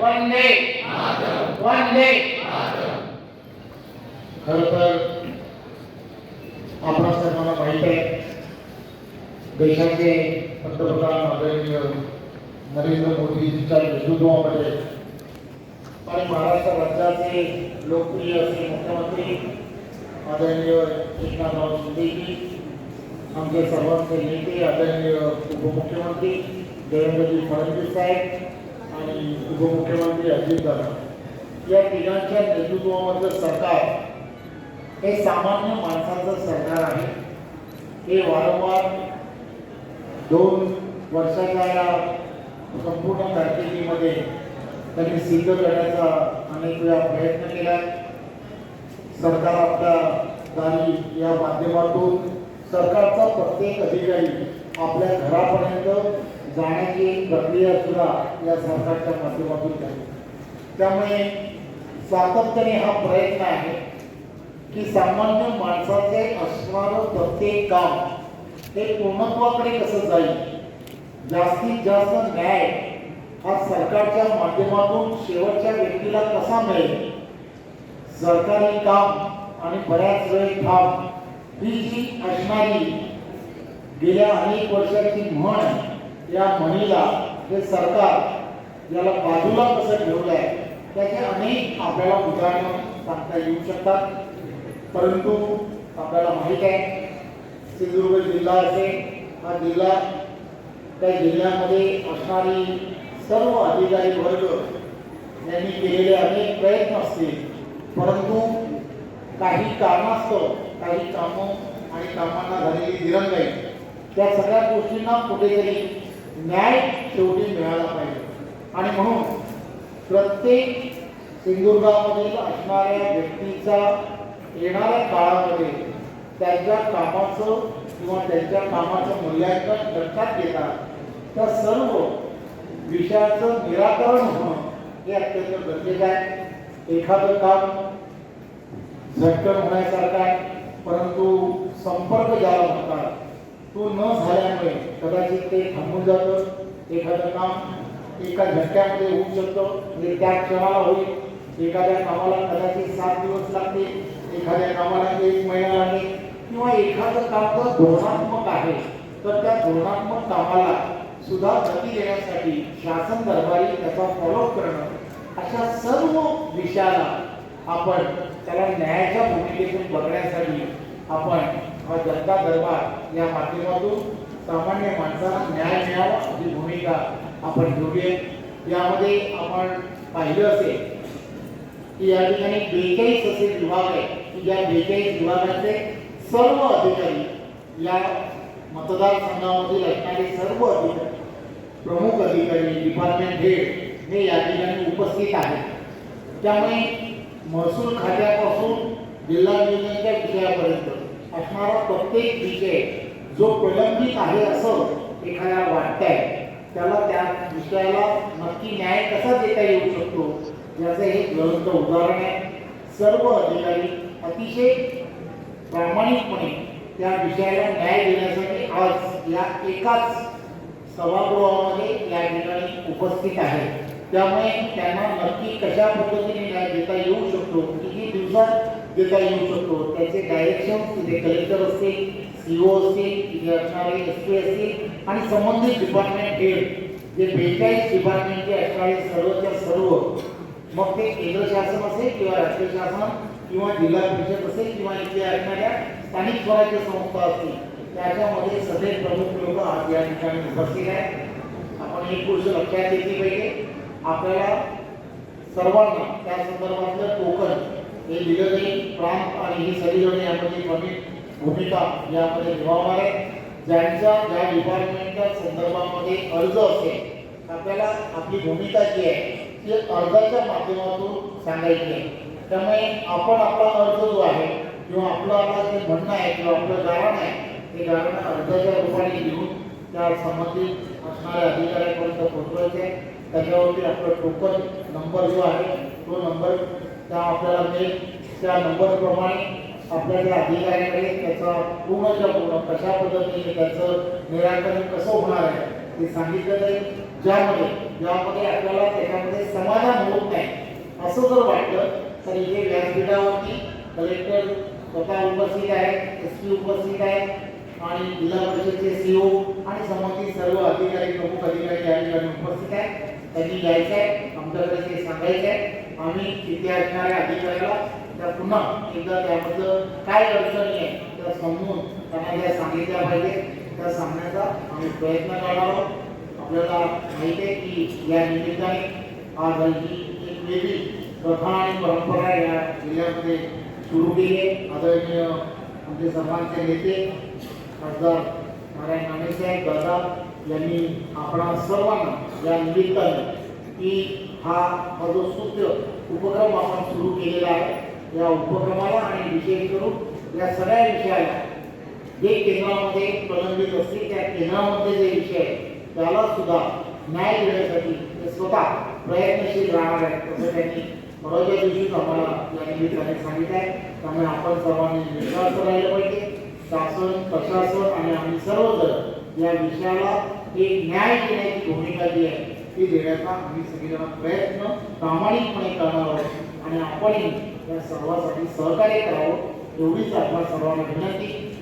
वंदे वंदे देशाचे पंतप्रधान आदरणीय नरेंद्र मोदीजींच्या आणि महाराष्ट्र राज्याचे लोकप्रिय असे मुख्यमंत्री आदरणीय एकनाथराव आमचे सर्वांचे नेते आदरणीय उपमुख्यमंत्री देवेंद्रजी फडणवीस साहेब आणि उपमुख्यमंत्री अजितदादा या तिघांच्या नेतृत्वामधलं सरकार हे सामान्य माणसाचं सरकार आहे. हे वारंवार दोन वर्षाच्या या संपूर्ण कारकिर्दीमध्ये त्यांनी सिद्ध करण्याचा अनेक वेळा प्रयत्न केला. सरकार आपल्या दारी या माध्यमातून सरकारचा प्रत्येक अधिकारी आपल्या घरापर्यंत जाण्याची प्रक्रिया सुद्धा या सरकारच्या माध्यमातून झाली. त्यामुळे सातत्याने हा प्रयत्न आहे की सामान्य माणसाचे असणारं प्रत्येक काम हे पूर्णत्वाकडे कसं जाईल? जास्तीत जास्त न्याय हा सरकारच्या माध्यमातून शेवटच्या व्यक्तीला कसा मिळेल? सरकारी काम आणि बऱ्याच वेळ काम ही जी असणारी गेल्या अनेक वर्षाची म्हण आहे, या म्हणीला हे सरकार याला बाजूला कसं ठेवलं आहे त्याचे अनेक आपल्याला उदाहरणं सांगता येऊ शकतात. परंतु आपल्याला माहीत आहे सिंधुदुर्ग जिल्हा असेल हा जिल्हा त्या जिल्ह्यामध्ये असणारी सर्व अधिकारी वर्ग यांनी केलेले अनेक प्रयत्न असतील. परंतु काही कारणास्तव काही कामं आणि कामांना झालेली दिरंगाई त्या सगळ्या गोष्टींना कुठेतरी न्याय शेवटी मिळाला पाहिजे. आणि म्हणून प्रत्येक सिंधुदुर्गामधील असणाऱ्या व्यक्तीचा येणाऱ्या काळामध्ये त्यांच्या कामाचं किंवा त्यांच्या कामाचं मूल्यांकन लक्षात घेता त्या सर्व विषयाचं निराकरण होणं हे अत्यंत गरजेचं आहे. एखादं काम झटकन होण्यासारखं आहे परंतु संपर्क ज्याला म्हणतात तो न झाल्यामुळे कदाचित ते थांबून जातं. एखादं काम एका झटक्यामध्ये होऊ शकतं. म्हणजे त्या क्षणाला होईल. एखाद्या कामाला कदाचित सात दिवस लागते एखाद्या कामाला एक महिना लागेल. किंवा एखादं काम जर धोरणात्मक आहे तर त्या धोरणात्मक कामाला सुद्धा गती देण्यासाठी शासन दरबारी त्याचा फॉलोअप करणं अशा सर्व विषयाला आपण त्याला न्यायाच्या भूमिकेतून बघण्यासाठी आपण हा जनता दरबार या माध्यमातून सामान्य माणसाला न्याय मिळावा ही भूमिका आपण घेऊया यामध्ये आपण पाहिलं असेल की या ठिकाणी बेचाळीस असे विभाग आहेत की या बेचाळीस विभागाचे सर्व अधिकारी या मतदारसंघामधील असणारे सर्व अधिकारी प्रमुख अधिकारी डिपार्टमेंट हेड हे या ठिकाणी उपस्थित आहेत. त्यामुळे महसूल खात्यापासून जिल्हा नियोजनाच्या विषयापर्यंत असणारा प्रत्येक विषय जो प्रलंबित आहे असं एखाद्याला वाटतंय त्याला त्या विषयाला नक्की न्याय कसा देता येऊ शकतो याचं हे ग्रंथ उदाहरण आहे. सर्व अधिकारी अतिशय प्रामाणिकपणे त्या विषयाला न्याय देण्यासाठी आज या एकाच सभागृहामध्ये या ठिकाणी उपस्थित आहे त्यामुळे त्यांना नक्की कशा पद्धतीने न्याय देता येऊ शकतो किती दिवसात देता येऊ शकतो. त्याचे डायरेक्शन तिथे कलेक्टर असतील सीओ असतील असणारे एस पी असतील आणि संबंधित डिपार्टमेंट हेड जे बेचाळीस डिपार्टमेंटचे असणारे सर्वच्या सर्व मग ते केंद्र शासन असेल किंवा राज्य शासन किंवा जिल्हा परिषद असेल किंवा इथे असणाऱ्या स्थानिक स्वराज्य संस्था असतील त्याच्यामध्ये सगळे प्रमुख लोक आज या ठिकाणी उपस्थित आहेत. आपण एक गोष्ट लक्षात घेतली पाहिजे. आपल्याला सर्वांना त्या संदर्भातलं टोकन हे दिलं प्रांत आणि ही सगळीजण यामध्ये प्रमुख भूमिका यामध्ये निभावणार आहे ज्यांच्या ज्या डिपार्टमेंटच्या संदर्भामध्ये अर्ज असेल आपल्याला आपली भूमिका जी आहे ती अर्जाच्या माध्यमातून सांगायची आहे त्यामुळे आपण आपला अर्ज जो आहे किंवा आपलं आता जे म्हणणं आहे किंवा आपलं गाणं आहे ते गाणं अर्जाच्या रूपाने लिहून त्या संबंधित असणाऱ्या अधिकाऱ्यांपर्यंत पोहोचवायचे आहे. त्याच्यावरती आपलं टोकन नंबर जो आहे तो नंबर त्या आपल्याला मिळेल त्या नंबरप्रमाणे आपल्या त्या अधिकाऱ्याकडे त्याचा पूर्णच्या पूर्ण कशा पद्धतीने त्याचं निराकरण कसं होणार आहे ते सांगितलं जाईल. ज्यामध्ये ज्यामध्ये आपल्याला त्याच्यामध्ये समाधान होत नाही असं जर वाटलं तर इथे व्यासपीठावरती कलेक्टर स्वतः उपस्थित आहेत एस पी उपस्थित आहेत आणि जिल्हा परिषदचे सीओ आणि संबंधित सर्व अधिकारी प्रमुख अधिकारी या ठिकाणी उपस्थित आहेत त्यांनी यायचं आहे आमच्याकडे ते सांगायचं आहे आम्ही तिथे असणाऱ्या अधिकाऱ्याला त्या पुन्हा एकदा त्याबद्दल काय अडचणी आहे. त्या समजून त्यांना ज्या सांगितल्या पाहिजे त्या सांगण्याचा आम्ही प्रयत्न करणार आहोत. आपल्याला माहिती आहे की या निमित्ताने आज ही एक वेगळी प्रथा आणि परंपरा या जिल्ह्यामध्ये सुरू केली आहे. आदरणीय आमचे सर्वांचे नेते खासदार नारायण राणे साहेब दादा यांनी आपणा सर्वांना या निमित्ताने की हा हा जो सूत्र उपक्रम आपण सुरू केलेला आहे. या उपक्रमाला आणि विशेष करून या सगळ्या विषयाला जे केंद्रामध्ये प्रलंबित असतील त्या केंद्रामध्ये जे विषय आहे त्याला सुद्धा न्याय देण्यासाठी ते स्वतः प्रयत्नशील राहणार आहेत. असं त्यांनी परवाच्या दिवशीच आम्हाला या निमित्ताने सांगितलं आहे. त्यामुळे आपण सर्वांनी विश्वास राहिलं पाहिजे. शासन प्रशासन आणि आम्ही सर्वजण या विषयाला एक न्याय देण्याची भूमिका जी आहे ती देण्याचा आम्ही सगळेजण प्रयत्न प्रामाणिकपणे करणार आहोत. आणि आपणही या सर्वासाठी सहकार्य करावं एवढीच आपल्या सर्वांना विनंती.